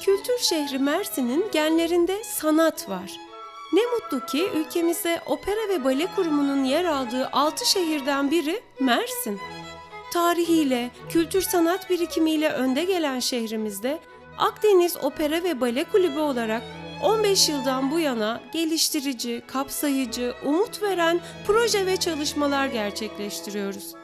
Kültür şehri Mersin'in genlerinde sanat var. Ne mutlu ki ülkemizde opera ve bale kurumunun yer aldığı altı şehirden biri Mersin. Tarihiyle, kültür sanat birikimiyle önde gelen şehrimizde Akdeniz Opera ve Bale Kulübü olarak 15 yıldan bu yana geliştirici, kapsayıcı, umut veren proje ve çalışmalar gerçekleştiriyoruz.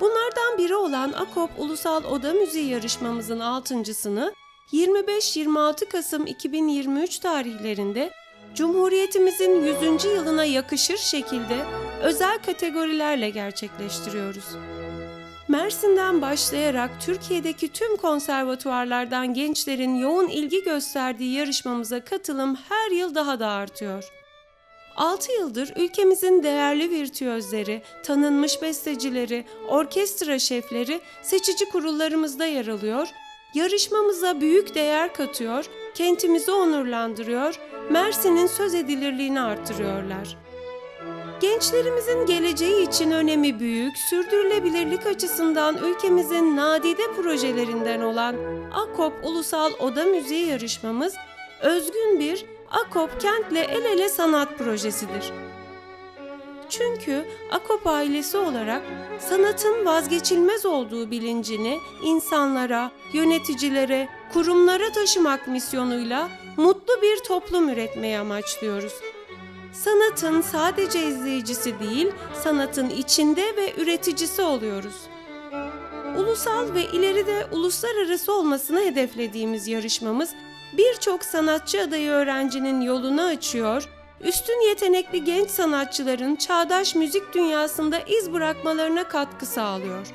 Bunlardan biri olan AKOP Ulusal Oda Müziği yarışmamızın altıncısını 25-26 Kasım 2023 tarihlerinde Cumhuriyetimizin 100. yılına yakışır şekilde özel kategorilerle gerçekleştiriyoruz. Mersin'den başlayarak Türkiye'deki tüm konservatuvarlardan gençlerin yoğun ilgi gösterdiği yarışmamıza katılım her yıl daha da artıyor. 6 yıldır ülkemizin değerli virtüözleri, tanınmış bestecileri, orkestra şefleri seçici kurullarımızda yer alıyor, yarışmamıza büyük değer katıyor, kentimizi onurlandırıyor, Mersin'in söz edilirliğini artırıyorlar. Gençlerimizin geleceği için önemi büyük, sürdürülebilirlik açısından ülkemizin nadide projelerinden olan AKOP Ulusal Oda Müziği yarışmamız özgün bir AKOP Kentle El Ele Sanat Projesidir. Çünkü AKOP ailesi olarak sanatın vazgeçilmez olduğu bilincini insanlara, yöneticilere, kurumlara taşımak misyonuyla mutlu bir toplum üretmeyi amaçlıyoruz. Sanatın sadece izleyicisi değil, sanatın içinde ve üreticisi oluyoruz. Ulusal ve ileride uluslararası olmasını hedeflediğimiz yarışmamız birçok sanatçı adayı öğrencinin yolunu açıyor, üstün yetenekli genç sanatçıların çağdaş müzik dünyasında iz bırakmalarına katkı sağlıyor.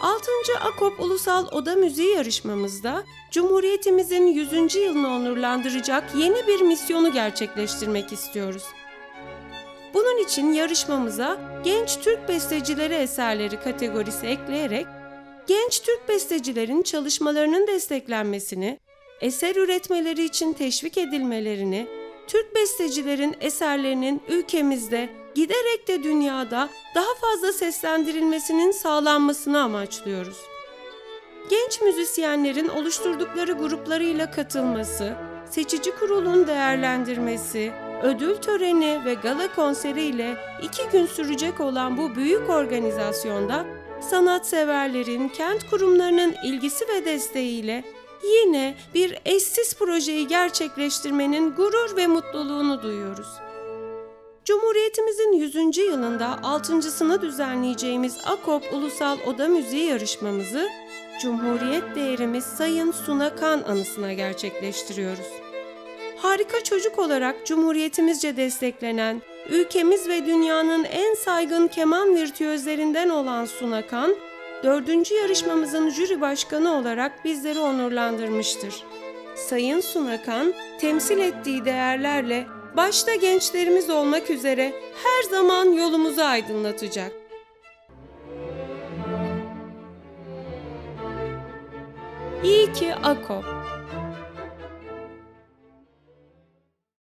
6. AKOP Ulusal Oda Müziği yarışmamızda Cumhuriyetimizin 100. yılını onurlandıracak yeni bir misyonu gerçekleştirmek istiyoruz. Bunun için yarışmamıza genç Türk bestecileri eserleri kategorisi ekleyerek genç Türk bestecilerin çalışmalarının desteklenmesini, eser üretmeleri için teşvik edilmelerini, Türk bestecilerin eserlerinin ülkemizde giderek de dünyada daha fazla seslendirilmesinin sağlanmasını amaçlıyoruz. Genç müzisyenlerin oluşturdukları gruplarıyla katılması, seçici kurulun değerlendirmesi, ödül töreni ve gala konseriyle iki gün sürecek olan bu büyük organizasyonda sanatseverlerin, kent kurumlarının ilgisi ve desteğiyle yine bir eşsiz projeyi gerçekleştirmenin gurur ve mutluluğunu duyuyoruz. Cumhuriyetimizin 100. yılında altıncısını düzenleyeceğimiz AKOP Ulusal Oda Müziği yarışmamızı Cumhuriyet değerimiz Sayın Suna Kan anısına gerçekleştiriyoruz. Harika çocuk olarak Cumhuriyetimizce desteklenen, ülkemiz ve dünyanın en saygın keman virtüözlerinden olan Suna Kan, dördüncü yarışmamızın jüri başkanı olarak bizleri onurlandırmıştır. Sayın Suna Kan, temsil ettiği değerlerle başta gençlerimiz olmak üzere her zaman yolumuzu aydınlatacak. İyi ki AKOP.